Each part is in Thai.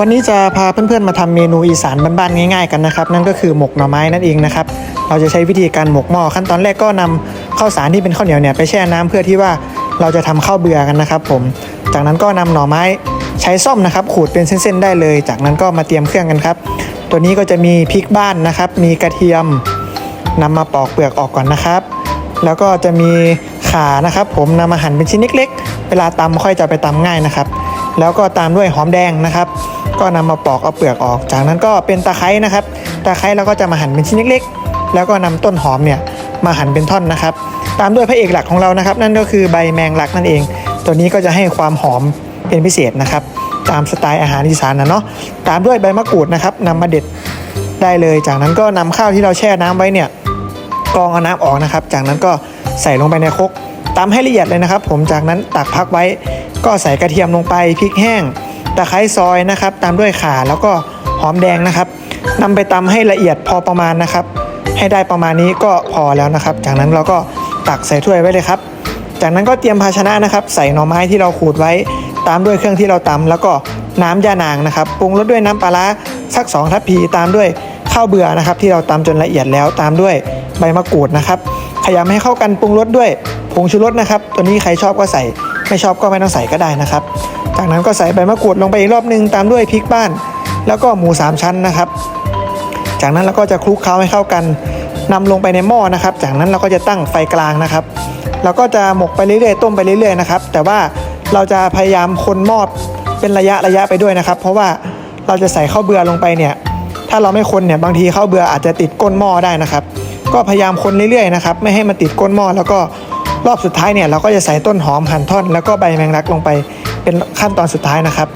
วันนี้จะพาเพื่อนๆมาทำเมนูอีสานบ้านๆง่ายๆกันนะครับ นั่นก็คือหมกหน่อไม้นั่นเองนะครับ เราจะใช้วิธีการหมกหม้อขั้นตอนแรกก็นำข้าวสารที่เป็นข้าวเหนียวเนี่ยไปแช่น้ำเพื่อที่ว่าเราจะทำข้าวเบื่อกันนะครับ ผม จากนั้นก็นำหน่อไม้ใช้ส้อมนะครับ ขูดเป็นเส้นๆได้เลย จากนั้นก็มาเตรียมเครื่องกันครับ ตัวนี้ก็จะมีพริกบ้านนะครับ มีกระเทียมนำมาปอกเปลือกออกก่อนนะครับ แล้วก็จะมีข่านะครับ ผมนำมาหั่นเป็นชิ้นเล็กๆ เวลาตำค่อยจะไปตำง่ายนะครับ แล้วก็ตามด้วยหอมแดงนะครับ ก็นำมาปอกเอาเปลือกออก จากนั้นก็เป็นตะไคร้นะครับตะไคร้เราก็จะมาหั่นเป็นชิ้นเล็กๆ แล้วก็นำต้นหอมเนี่ยมาหั่นเป็นท่อนนะครับ ตามด้วยพระเอกหลักของเรานะครับ นั่นก็คือใบแมงลักนั่นเอง ตัวนี้ก็จะให้ความหอมเป็นพิเศษนะครับ ตามสไตล์อาหารอีสานนะเนาะตามด้วยใบมะกรูดนะครับนำมาเด็ดได้เลย จากนั้นก็นำข้าวที่เราแช่น้ำไว้เนี่ยกรองเอาน้ำออกนะครับ จากนั้นก็ใส่ลงไปในครก ตำให้ละเอียดเลยนะครับ ผมจากนั้นตักพักไว้ ก็ใส่กระเทียมลงไปพริกแห้งตะไคร้ซอยนะครับ ตามด้วยข่าแล้วก็หอมแดงนะครับนำไปตำให้ละเอียดพอประมาณนะครับ ให้ได้ประมาณนี้ก็พอแล้วนะครับ จากนั้นเราก็ตักใส่ถ้วยไว้เลยครับ จากนั้นก็เตรียมภาชนะนะครับ ใส่หน่อไม้ที่เราขูดไว้ ตามด้วยเครื่องที่เราตำแล้วก็น้ำยานางนะครับปรุงรสด้วยน้ำปลาร้าสัก 2 ทัพพีตามด้วยข้าวเบื่อนะครับ ที่เราตำจนละเอียดแล้วตามด้วยใบมะกรูดนะครับขยำให้เข้ากันปรุงรสด้วย ผงชูรสนะครับ ตัวนี้ใครชอบก็ใส่ ไม่ชอบก็ไม่ต้องใส่ก็ได้นะครับ จากนั้นก็ใส่ใบมะกรูดลงไปอีกรอบนึงตามด้วยพริกบ้าน แล้วก็หมูสามชั้นนะครับ จากนั้นเราก็จะคลุกเคล้าให้เข้ากันนำลงไปในหม้อนะครับ จากนั้นเราก็จะตั้งไฟกลางนะครับเราก็จะหมกไปเรื่อยๆ ต้มไปเรื่อยๆนะครับ แต่ว่าเราจะพยายามคนหม้อเป็นระยะระยะไปด้วยนะครับ เพราะว่าเราจะใส่ข้าวเบื่อลงไปเนี่ย ถ้าเราไม่คนเนี่ยบางทีข้าวเบื่ออาจจะติดก้นหม้อได้นะครับ ก็พยายามคนเรื่อยๆนะครับ ไม่ให้มันติดก้นหม้อแล้วก็ รอบสุดท้ายเนี่ยเราก็จะใส่ต้นหอมหั่นท่อน แล้วก็ใบแมงลักลงไปเป็นขั้นตอนสุดท้ายนะครับ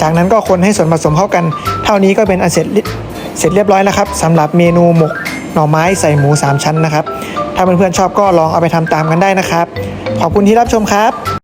จากนั้นก็คนให้ส่วนผสมเข้ากัน เท่านี้ก็เป็นอันเสร็จเรียเสร็จเรียบร้อยแล้วครับสำหรับเมนูหมกหน่อไม้ใส่หมู 3 ชั้นนะครับ ถ้าเพื่อนๆชอบก็ลองเอาไปทำตามกันได้นะครับ ขอบคุณที่รับชมครับ